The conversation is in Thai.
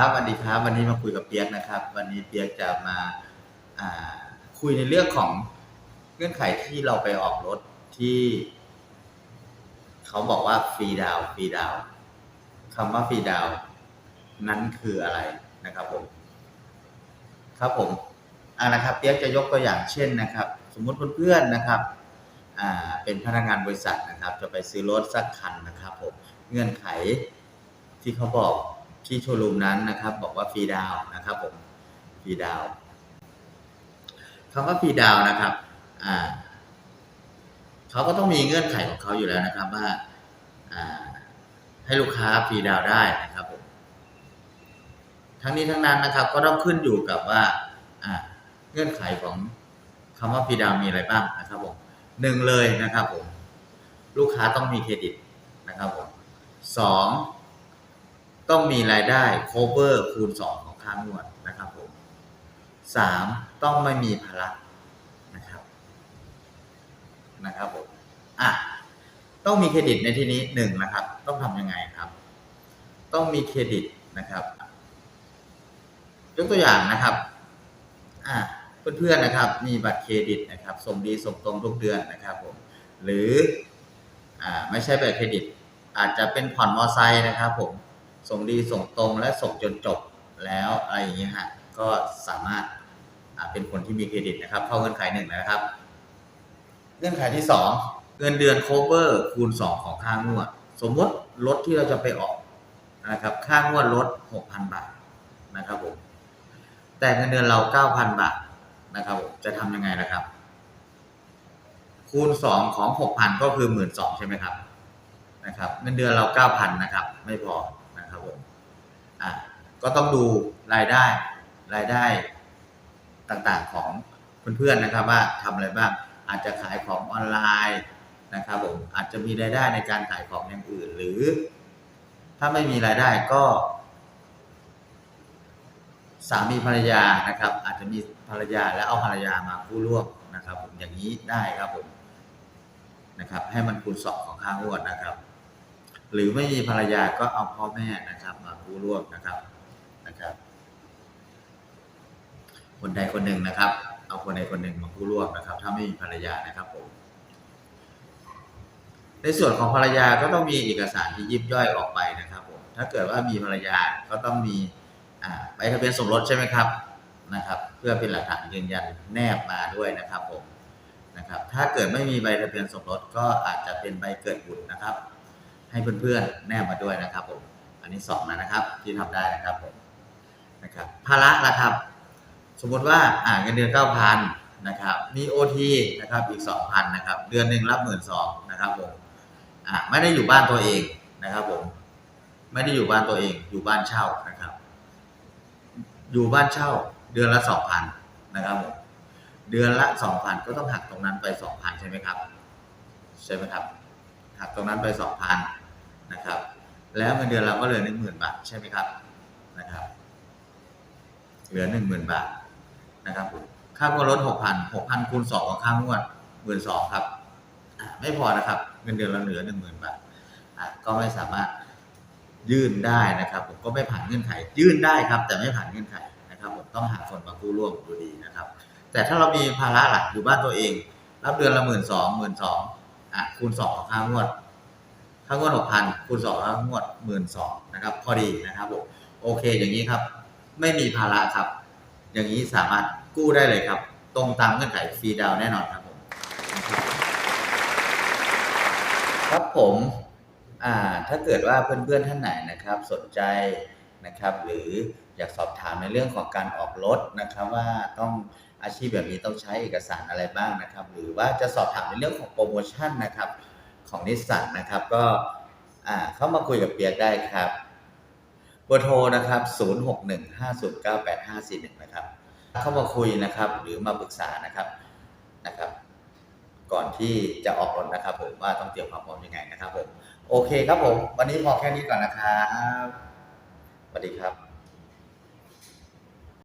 ครับสวัสดีครับวันนี้มาคุยกับเปียกนะครับ วันนี้เปียกจะมาคุยในเรื่องของเงื่อนไขที่เราไปออกรถที่เขาบอกว่าฟรีดาวฟรีดาวคำว่าฟรีดาวน์นั้นคืออะไรนะครับผมครับผมอ่านะครับเปียกจะยกตัวอย่างเช่นนะครับ สมมุติเพื่อนๆนะครับอ่าเป็นพนักงานบริษัทนะครับ จะไปซื้อรถสักคันนะครับผมเงื่อนไขที่เขาบอก ที่โชว์รูมนั้นนะครับ บอกว่าฟรีดาวนะครับผมฟรีดาวน์คำว่าฟรีดาวนะครับ อ่าเขาก็ต้องมีเงื่อนไขของเขาอยู่แล้วนะครับว่าอ่าให้ลูกค้าฟรีดาวได้นะครับผมทั้งนี้ทั้งนั้นนะครับ ก็ต้องขึ้นอยู่กับว่าอ่าเงื่อนไขของคำว่าฟรีดาวมีอะไรบ้างนะครับผมหนึ่งเลยนะครับผมลูกค้าต้องมีเครดิตนะครับผมสอง ต้องมีรายได้ cover คูณสองของค่างวดนะครับผมสามต้องไม่มีภาระนะครับนะครับผมอะต้องมีเครดิตในที่นี้หนึ่งนะครับ ต้องทำยังไงครับ ต้องมีเครดิตนะครับ ยกตัวอย่างนะครับอ่าเพื่อนๆนะครับ มีบัตรเครดิตนะครับส่งดีส่งตรงทุกเดือนนะครับผมหรืออ่าไม่ใช่บัตรเครดิต อาจจะเป็นผ่อนมอไซค์นะครับผม ส่งดีส่งตรงและส่งจนจบแล้วอะไรอย่างเงี้ยฮะก็สามารถอ่าเป็นคนที่มีเครดิตนะครับ เข้าเงื่อนไขหนึ่งนะครับ เงื่อนไขที่สองเงินเดือน cover คูณสองของค่างวด สมมติรถที่เราจะไปออกนะครับ ค่างวดรถหกพันบาทนะครับผมแต่เงินเดือนเราเก้าพันบาทนะครับผมจะทำยังไงนะครับ คูณสองของหกพันก็คือหมื่นสองใช่ไหมครับนะครับ เงินเดือนเราเก้าพันนะครับ ไม่พอนะครับผม อะก็ต้องดูรายได้รายได้ต่างๆของเพื่อนๆนะครับว่าทำอะไรบ้างอาจจะขายของออนไลน์นะครับผมอาจจะมีรายได้ในการขายของอย่างอื่น หรือ ถ้าไม่มีรายได้ก็ สามีภรรยานะครับ อาจจะมีภรรยาแล้วเอาภรรยามากู้ร่วมนะครับ ผมอย่างนี้ได้ครับผมนะครับ ให้มันคูณสองของค่างวดนะครับ หรือไม่มีภรรยาก็เอาพ่อแม่นะครับ มากู้ร่วมนะครับนะครับ คนใดคนหนึ่งนะครับ เอาคนใดคนหนึ่งมากู้ร่วมนะครับ ถ้าไม่มีภรรยานะครับผมในส่วนของภรรยาก็ต้องมีเอกสารที่ยิบย่อยออกไปนะครับผมถ้าเกิดว่ามีภรรยาก็ต้องมีใบทะเบียนสมรสใช่ไหมครับนะครับ เพื่อเป็นหลักฐานยืนยันแนบมาด้วยนะครับผมนะครับ ถ้าเกิดไม่มีใบทะเบียนสมรสก็อาจจะเป็นใบเกิดบุตรนะครับ ให้เพื่อนๆแนบมาด้วยนะครับผม อันนี้สองนะครับ ที่ทำได้นะครับผมนะครับภาระละครับ สมมติว่าอ่าเงินเดือนเก้าพันนะครับ มีโอทีนะครับอีกสองพันนะครับ เดือนหนึ่งรับหมื่นสองนะครับผมอ่าไม่ได้อยู่บ้านตัวเองนะครับผม ไม่ได้อยู่บ้านตัวเองอยู่บ้านเช่านะครับ อยู่บ้านเช่า เดือนละสองพันนะครับผมเดือนละสองพันก็ต้องหักตรงนั้นไปสองพันใช่ไหมครับ ใช่ไหมครับ หักตรงนั้นไปสองพันนะครับ แล้วเงินเดือนเราก็เหลือหนึ่งหมื่นบาทใช่ไหมครับนะครับ เหลือหนึ่งหมื่นบาทนะครับผมค่างวดรถหกพันหกพันคูณสองของค่างวดหมื่นสองครับ ไม่พอนะครับ เงินเดือนเราเหลือหนึ่งหมื่นบาทก็ไม่สามารถยื่นได้นะครับ ผมก็ไม่ผ่านเงื่อนไข ยื่นได้ครับ แต่ไม่ผ่านเงื่อนไขนะครับ ผมต้องหาคนมากู้ร่วมอยู่ดีนะครับ แต่ถ้าเรามีภาระหลักอยู่บ้านตัวเอง รับเดือนละหมื่นสองหมื่นสอง อะคูณสองค่างวดค่างวดหกพันคูณสองค่างวดหมื่นสองนะครับ พอดีนะครับผมโอเคอย่างนี้ครับ ไม่มีภาระครับ อย่างนี้สามารถกู้ได้เลยครับ ตรงตามเงื่อนไขฟรีดาวแน่นอนครับผม ครับผมอ่าถ้าเกิดว่าเพื่อนๆท่านไหนนะครับ สนใจนะครับ หรืออยากสอบถามในเรื่องของการออกรถนะครับว่าต้อง อาชีพแบบนี้ต้องใช้เอกสารอะไรบ้างนะครับ หรือว่าจะสอบถามในเรื่องของโปรโมชั่นนะครับ ของนิสสันนะครับ ก็อ่าเข้ามาคุยกับเปียกได้ครับเบอร์โทรนะครับ 0615098541 นะครับ เข้ามาคุยนะครับ หรือมาปรึกษานะครับนะครับ ก่อนที่จะออกรถนะครับ ผมว่าต้องเตรียมความพร้อมยังไงนะครับผมโอเคครับผม วันนี้พอแค่นี้ก่อนนะครับสวัสดีครับ